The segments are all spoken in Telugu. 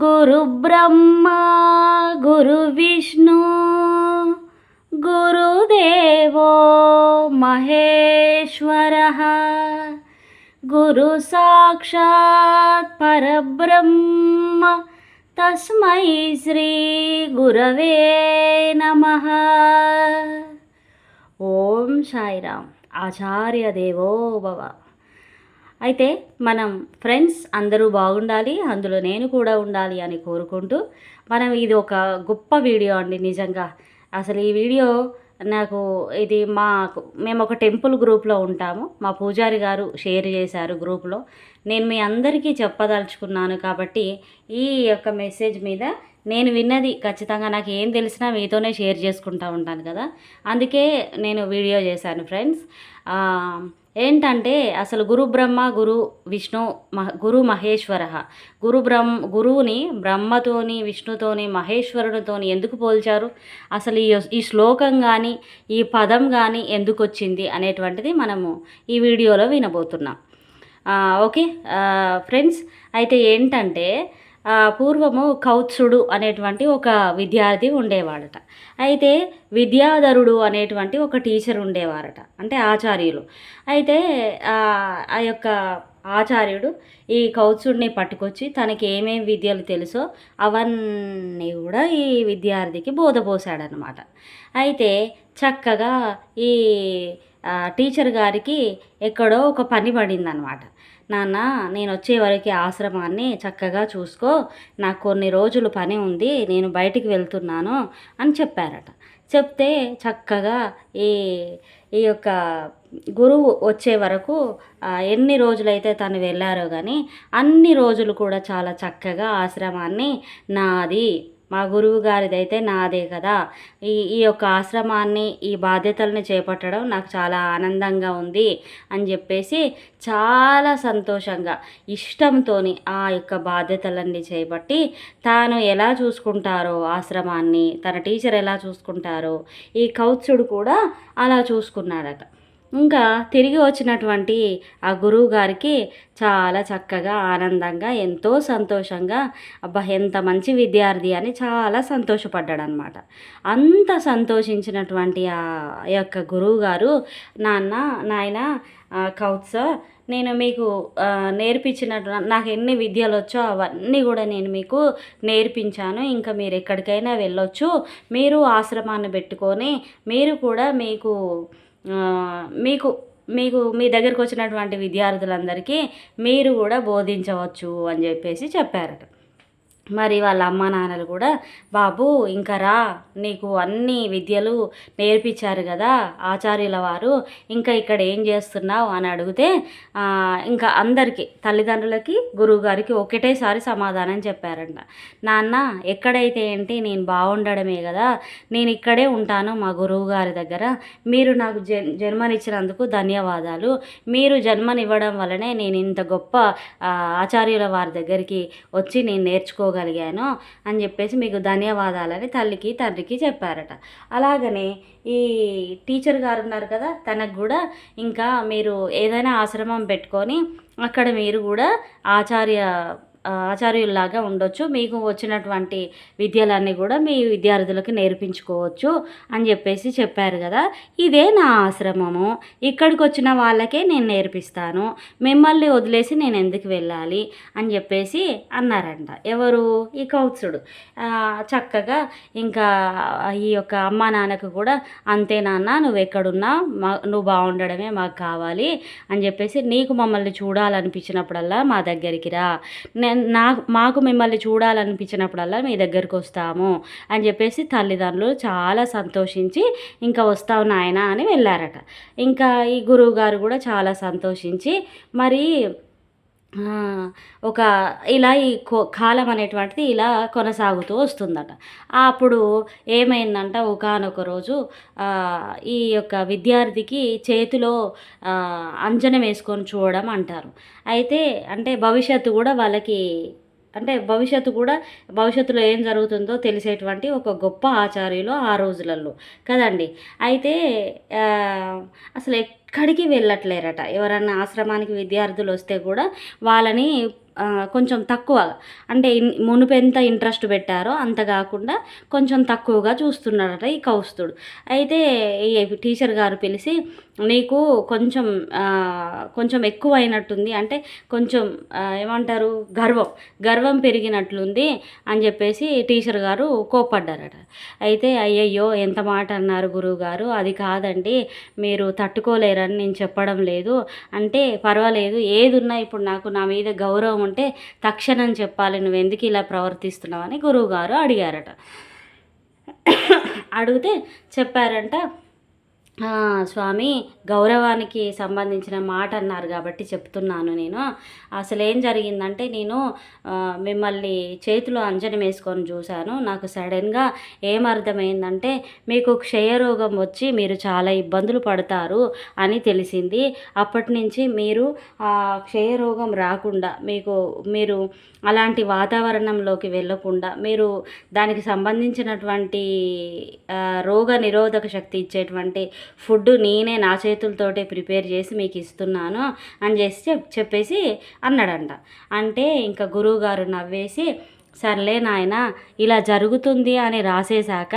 गुरुब्रह्मा गुरुविष्णु गुरुदेवो महेश्वरः गुरुसाक्षात् परब्रह्म तस्मै श्रीगुरवे नमः ॐ साईराम आचार्यदेवो भव అయితే మనం ఫ్రెండ్స్ అందరూ బాగుండాలి అందులో నేను కూడా ఉండాలి అని కోరుకుంటూ మనం ఇది ఒక గొప్ప వీడియో అండి నిజంగా. అసలు ఈ వీడియో నాకు ఇది మా మేము ఒక టెంపుల్ గ్రూప్లో ఉంటాము. మా పూజారి గారు షేర్ చేశారు గ్రూప్లో. నేను మీ అందరికీ చెప్పదలుచుకున్నాను కాబట్టి ఈ యొక్క మెసేజ్ మీద నేను విన్నది ఖచ్చితంగా నాకు ఏం తెలిసినా మీతోనే షేర్ చేసుకుంటూ ఉంటాను కదా. అందుకే నేను వీడియో చేశాను ఫ్రెండ్స్. ఏంటంటే అసలు గురు బ్రహ్మ గురు విష్ణు మహ గురు మహేశ్వర. గురు బ్రహ్మ గురువుని బ్రహ్మతోని విష్ణుతోని మహేశ్వరునితోని ఎందుకు పోల్చారు? అసలు ఈ ఈ శ్లోకం కానీ ఈ పదం కానీ ఎందుకు వచ్చింది అనేటువంటిది మనము ఈ వీడియోలో వినబోతున్నాం. ఓకే? ఫ్రెండ్స్ అయితే ఏంటంటే పూర్వము కౌత్సుడు అనేటువంటి ఒక విద్యార్థి ఉండేవాడట. అయితే విద్యాధరుడు అనేటువంటి ఒక టీచర్ ఉండేవారట అంటే ఆచార్యులు. అయితే ఆ యొక్క ఆచార్యుడు ఈ కౌత్సుడిని పట్టుకొచ్చి తనకి ఏమేమి విద్యలు తెలుసో అవన్నీ కూడా ఈ విద్యార్థికి బోధపోసాడనమాట అయితే చక్కగా ఈ టీచర్ గారికి ఎక్కడో ఒక పని పడిందనమాట నాన్న నేను వచ్చే వరకు ఆశ్రమాన్ని చక్కగా చూసుకో. నాకు కొన్ని రోజులు పని ఉంది నేను బయటికి వెళ్తున్నాను అని చెప్పారట. చెప్తే చక్కగా ఈ ఈ యొక్క గురువు వచ్చే వరకు ఎన్ని రోజులైతే తను వెళ్ళారో కానీ అన్ని రోజులు కూడా చాలా చక్కగా ఆశ్రమాన్ని నాది మా గురువు గారిదైతే నాదే కదా. ఈ ఈ యొక్క ఆశ్రమాన్ని ఈ బాధ్యతలను చేపట్టడం నాకు చాలా ఆనందంగా ఉంది అని చెప్పేసి చాలా సంతోషంగా ఇష్టంతో ఆ యొక్క బాధ్యతలన్నీ చేపట్టి తాను ఎలా చూసుకుంటారో ఆశ్రమాన్ని తన టీచర్ ఎలా చూసుకుంటారో ఈ కౌత్సుడు కూడా అలా చూసుకున్నాడట. ఇంకా తిరిగి వచ్చినటువంటి ఆ గురువు గారికి చాలా చక్కగా ఆనందంగా ఎంతో సంతోషంగా అబ్బా ఎంత మంచి విద్యార్థి అని చాలా సంతోషపడ్డాడు అనమాట అంత సంతోషించినటువంటి ఆ యొక్క గురువు గారు నాన్న నాయన కౌత్స నేను మీకు నేర్పించినట్టు నాకు ఎన్ని విద్యలు వచ్చో అవన్నీ కూడా నేను మీకు నేర్పించాను. ఇంకా మీరు ఎక్కడికైనా వెళ్ళొచ్చు. మీరు ఆశ్రమాన్ని పెట్టుకొని మీరు కూడా మీకు మీకు మీకు మీ దగ్గరకు వచ్చినటువంటి విద్యార్థులందరికీ మీరు కూడా బోధించవచ్చు అని చెప్పేసి చెప్పారట. మరి వాళ్ళ అమ్మ నాన్నలు కూడా బాబు ఇంకా రా నీకు అన్ని విద్యలు నేర్పించారు కదా ఆచార్యుల వారు ఇంకా ఇక్కడ ఏం చేస్తున్నావు? అని అడిగితే ఇంకా అందరికీ తల్లిదండ్రులకి గురువుగారికి ఒకటేసారి సమాధానం చెప్పారంట. నాన్న ఎక్కడైతే ఏంటి నేను బాగుండడమే కదా నేను ఇక్కడే ఉంటాను మా గురువు గారి దగ్గర. మీరు నాకు జన్మనిచ్చినందుకు ధన్యవాదాలు. మీరు జన్మనివ్వడం వల్లనే నేను ఇంత గొప్ప ఆచార్యుల వారి దగ్గరికి వచ్చి నేను నేర్చుకోగలను. చేసుకోగలిగాను అని చెప్పేసి మీకు ధన్యవాదాలని తల్లికి తండ్రికి చెప్పారట. అలాగనే ఈ టీచర్ గారు ఉన్నారు కదా తనకు కూడా ఇంకా మీరు ఏదైనా ఆశ్రమం పెట్టుకొని అక్కడ మీరు కూడా ఆచార్య ఆచార్యుల్లాగా ఉండొచ్చు. మీకు వచ్చినటువంటి విద్యలన్నీ కూడా మీ విద్యార్థులకు నేర్పించుకోవచ్చు అని చెప్పేసి చెప్పారు కదా. ఇదే నా ఆశ్రమము. ఇక్కడికి వచ్చిన వాళ్ళకే నేను నేర్పిస్తాను. మిమ్మల్ని వదిలేసి నేను ఎందుకు వెళ్ళాలి అని చెప్పేసి అన్నారంట. ఎవరు? ఈ కౌత్సుడు. చక్కగా ఇంకా ఈ యొక్క అమ్మా నాన్నకు కూడా అంతే నాన్న నువ్వు ఎక్కడున్నా మా నువ్వు బాగుండడమే మాకు కావాలి అని చెప్పేసి నీకు మమ్మల్ని చూడాలనిపించినప్పుడల్లా మా దగ్గరికి రా. నా మాకు మిమ్మల్ని చూడాలనిపించినప్పుడల్లా మీ దగ్గరికి వస్తాము అని చెప్పేసి తల్లిదండ్రులు చాలా సంతోషించి ఇంకా వస్తావు నాయన అని వెళ్ళారట. ఇంకా ఈ గురువు గారు కూడా చాలా సంతోషించి మరి ఒక ఇలా ఈ కాలం అనేటువంటిది ఇలా కొనసాగుతూ వస్తుందట. అప్పుడు ఏమైందంట ఒకనొక రోజు ఈ యొక్క విద్యార్థికి చేతిలో అంజనం వేసుకొని చూడడం అంటారు. అయితే అంటే భవిష్యత్తు కూడా వాళ్ళకి అంటే భవిష్యత్తు కూడా భవిష్యత్తులో ఏం జరుగుతుందో తెలిసేటువంటి ఒక గొప్ప ఆచార్యులు ఆ రోజులలో కదండి? అయితే అసలు ఎక్కడికి వెళ్ళట్లేరట. ఎవరన్నా ఆశ్రమానికి విద్యార్థులు వస్తే కూడా వాళ్ళని కొంచెం తక్కువ అంటే ఇన్- మునుపు ఎంత ఇంట్రెస్ట్ పెట్టారో అంత కాకుండా కొంచెం తక్కువగా చూస్తున్నాడట ఈ కౌస్తుడు. అయితే ఈ టీచర్ గారు పిలిచి నీకు కొంచెం కొంచెం ఎక్కువైనట్టుంది అంటే కొంచెం ఏమంటారు గర్వం గర్వం పెరిగినట్లుంది అని చెప్పేసి టీచర్ గారు కోప్పడ్డారట. అయితే అయ్యయ్యో ఎంత మాట అన్నారు గురువుగారు. అది కాదండి మీరు అని నేను చెప్పడం లేదు. అంటే పర్వాలేదు ఏది ఉన్నా ఇప్పుడు నాకు నా మీద గౌరవం ఉంటే తక్షణం చెప్పాలి నువ్వు ఎందుకు ఇలా ప్రవర్తిస్తున్నావు? అని గురువుగారు అడిగారట. అడిగితే చెప్పారంట స్వామి గౌరవానికి సంబంధించిన మాట అన్నారు కాబట్టి చెప్తున్నాను నేను. అసలు ఏం జరిగిందంటే నేను మిమ్మల్ని చేతిలో అంజనం వేసుకొని చూశాను. నాకు సడన్గా ఏమర్థమైందంటే మీకు క్షయరోగం వచ్చి మీరు చాలా ఇబ్బందులు పడతారు అని తెలిసింది. అప్పటి నుంచి మీరు ఆ క్షయరోగం రాకుండా మీకు మీరు అలాంటి వాతావరణంలోకి వెళ్ళకుండా మీరు దానికి సంబంధించినటువంటి రోగ నిరోధక శక్తి ఇచ్చేటువంటి ఫుడ్ నేనే నా చేతులతోటే ప్రిపేర్ చేసి మీకు ఇస్తున్నాను అని చేసి చెప్పేసి అన్నాడంట. అంటే ఇంకా గురువుగారు నవ్వేసి సర్లే నాయన ఇలా జరుగుతుంది అని రాసేశాక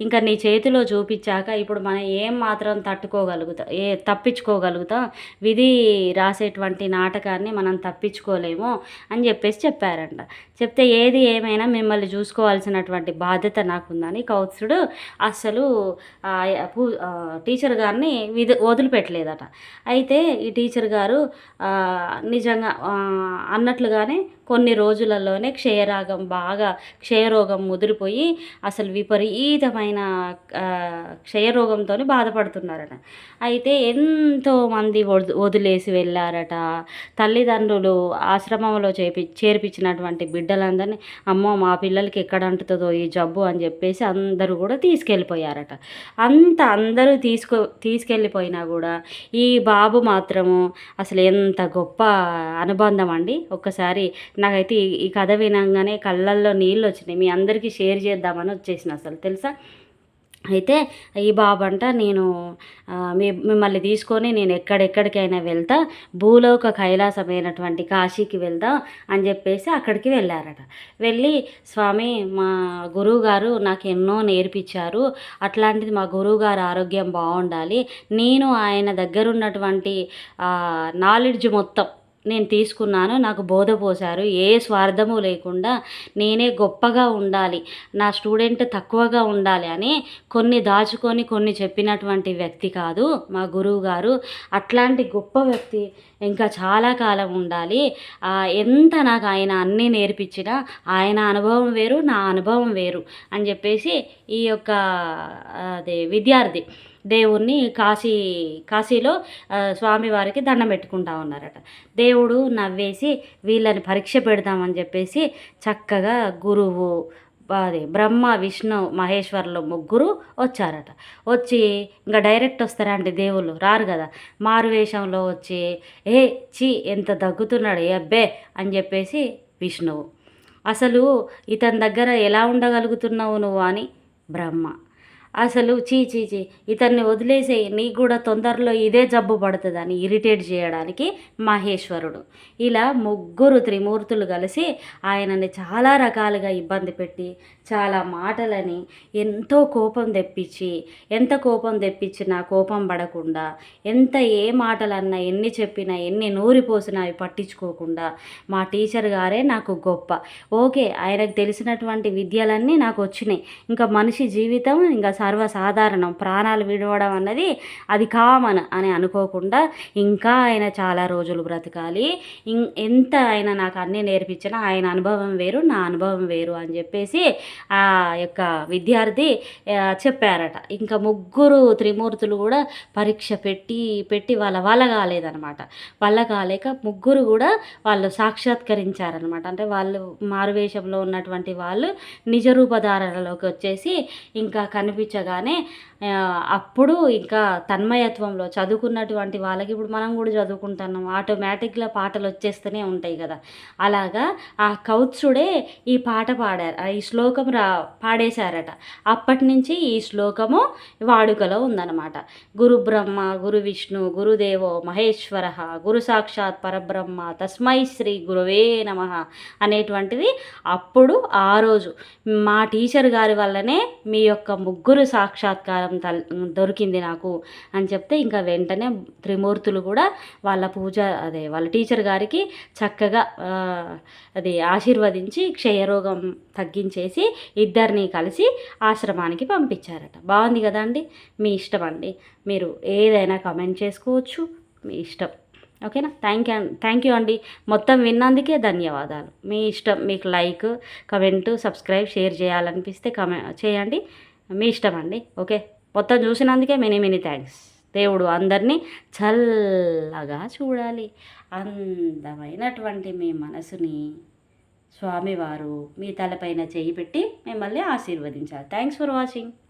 ఇంకా నీ చేతిలో చూపించాక ఇప్పుడు మనం ఏం మాత్రం తట్టుకోగలుగుతాం ఏ తప్పించుకోగలుగుతాం? విధి రాసేటువంటి నాటకాన్ని మనం తప్పించుకోలేము అని చెప్పేసి చెప్పారంట. చెప్తే ఏది ఏమైనా మిమ్మల్ని చూసుకోవాల్సినటువంటి బాధ్యత నాకుందని కౌత్సుడు అస్సలు పూ- టీచర్ గారిని విధి వదిలిపెట్టలేదట. అయితే ఈ టీచర్ గారు నిజంగా అన్నట్లుగానే కొన్ని రోజులలోనే క్షయరాగం బాగా క్షయరోగం ముదిరిపోయి అసలు విపరీతమైన క్షయరోగంతో బాధపడుతున్నారట. అయితే ఎంతోమంది వద్ వదిలేసి వెళ్ళారట. తల్లిదండ్రులు ఆశ్రమంలో చేపి చేర్పించినటువంటి బిడ్డలందరినీ అమ్మో మా పిల్లలకి ఎక్కడ అంటుతుందో ఈ జబ్బు అని చెప్పేసి అందరూ కూడా తీసుకెళ్ళిపోయారట. అంత అందరూ తీసుకో తీసుకెళ్ళిపోయినా కూడా ఈ బాబు మాత్రము అసలు ఎంత గొప్ప అనుబంధం అండి. ఒక్కసారి నాకైతే ఈ- కథ వినంగానే కళ్ళల్లో నీళ్ళు వచ్చినాయి మీ అందరికీ షేర్ చేద్దామని వచ్చేసిన అసలు తెలుసా? అయితే ఈ బాబు అంట నేను మీ మిమ్మల్ని తీసుకొని నేను ఎక్కడెక్కడికైనా వెళ్తా భూలోక కైలాసమైనటువంటి కాశీకి వెళ్దాం అని చెప్పేసి అక్కడికి వెళ్ళారట. వెళ్ళి స్వామి మా గురువుగారు నాకు ఎన్నో నేర్పించారు. అట్లాంటిది మా గురువుగారు ఆరోగ్యం బాగుండాలి. నేను ఆయన దగ్గర ఉన్నటువంటి నాలెడ్జ్ మొత్తం నేను తీసుకున్నాను నాకు బోధ పోశారు. ఏ స్వార్థము లేకుండా నేనే గొప్పగా ఉండాలి నా స్టూడెంట్ తక్కువగా ఉండాలి అని కొన్ని దాచుకొని కొన్ని చెప్పినటువంటి వ్యక్తి కాదు మా గురువు గారు. అట్లాంటి గొప్ప వ్యక్తి ఇంకా చాలా కాలం ఉండాలి. ఎంత నాకు ఆయన అన్నీ నేర్పించినా ఆయన అనుభవం వేరు నా అనుభవం వేరు అని చెప్పేసి ఈ యొక్క అదే విద్యార్థి దేవుణ్ణి కాశీ కాశీలో స్వామివారికి దండం పెట్టుకుంటా ఉన్నారట. దేవుడు నవ్వేసి వీళ్ళని పరీక్ష పెడదామని చెప్పేసి చక్కగా గురువు అది బ్రహ్మ విష్ణు మహేశ్వర్లు ముగ్గురు వచ్చారట. వచ్చి ఇంకా డైరెక్ట్ వస్తారా దేవుళ్ళు? రారు కదా. మారువేషంలో వచ్చి ఏ చీ ఎంత దగ్గుతున్నాడు ఏ అబ్బే అని చెప్పేసి విష్ణువు. అసలు ఇతని దగ్గర ఎలా ఉండగలుగుతున్నావు నువ్వు అని బ్రహ్మ. అసలు చీ చీ చీ ఇతన్ని వదిలేసే నీకు కూడా తొందరలో ఇదే జబ్బు పడుతుందని ఇరిటేట్ చేయడానికి మహేశ్వరుడు. ఇలా ముగ్గురు త్రిమూర్తులు కలిసి ఆయనని చాలా రకాలుగా ఇబ్బంది పెట్టి చాలా మాటలని ఎంతో కోపం తెప్పించి ఎంత కోపం తెప్పించినా కోపం పడకుండా ఎంత ఏ మాటలన్నా ఎన్ని చెప్పినా ఎన్ని నూరిపోసినా అవి పట్టించుకోకుండా మా టీచర్ గారే నాకు గొప్ప. ఓకే ఆయనకు తెలిసినటువంటి విద్యలన్నీ నాకు వచ్చినాయి. ఇంకా మనిషి జీవితం ఇంకా సర్వసాధారణం. ప్రాణాలు విడవడం అన్నది అది కామన్ అని అనుకోకుండా ఇంకా ఆయన చాలా రోజులు బ్రతకాలి. ఇం ఎంత ఆయన నాకు అన్నీ నేర్పించినా ఆయన అనుభవం వేరు నా అనుభవం వేరు అని చెప్పేసి ఆ యొక్క విద్యార్థి చెప్పారట. ఇంకా ముగ్గురు త్రిమూర్తులు కూడా పరీక్ష పెట్టి పెట్టి వాళ్ళ వల్ల కాలేదనమాట వల్ల కాలేక ముగ్గురు కూడా వాళ్ళు సాక్షాత్కరించారనమాట అంటే వాళ్ళు మారువేషంలో ఉన్నటువంటి వాళ్ళు నిజరూపధారణలోకి వచ్చేసి ఇంకా కనిపి చూపించగానే అప్పుడు ఇంకా తన్మయత్వంలో చదువుకున్నటువంటి వాళ్ళకి ఇప్పుడు మనం కూడా చదువుకుంటున్నాం. ఆటోమేటిక్గా పాటలు వచ్చేస్తూనే ఉంటాయి కదా. అలాగా ఆ కౌత్సుడే ఈ పాట పాడారు. ఆ ఈ శ్లోకం రా పాడేశారట. అప్పటి నుంచి ఈ శ్లోకము వాడుకలో ఉందన్నమాట. గురు బ్రహ్మ గురు విష్ణు గురుదేవో మహేశ్వర గురు సాక్షాత్ పరబ్రహ్మ తస్మై శ్రీ గురువే నమ అనేటువంటిది అప్పుడు ఆ రోజు మా టీచర్ గారి వల్లనే మీ యొక్క ముగ్గురు సాక్షాత్కారం తల్ దొరికింది నాకు అని చెప్తే ఇంకా వెంటనే త్రిమూర్తులు కూడా వాళ్ళ పూజ అదే వాళ్ళ టీచర్ గారికి చక్కగా అది ఆశీర్వదించి క్షయరోగం తగ్గించేసి ఇద్దరిని కలిసి ఆశ్రమానికి పంపించారట. బాగుంది కదా అండి? మీ ఇష్టం అండి. మీరు ఏదైనా కమెంట్ చేసుకోవచ్చు. మీ ఇష్టం. ఓకేనా? థ్యాంక్ యూ థ్యాంక్ యూ అండి. మొత్తం విన్నందుకే ధన్యవాదాలు. మీ ఇష్టం మీకు లైక్ కమెంట్ సబ్స్క్రైబ్ షేర్ చేయాలనిపిస్తే కమె చేయండి. మీ ఇష్టం అండి. ఓకే? మొత్తం చూసినందుకే మెనీ మెనీ థ్యాంక్స్. దేవుడు అందరినీ చల్లగా చూడాలి. అందమైనటువంటి మీ మనసుని స్వామివారు మీ తలపైన చేయి పెట్టి మిమ్మల్ని ఆశీర్వదించాలి. Thanks for watching.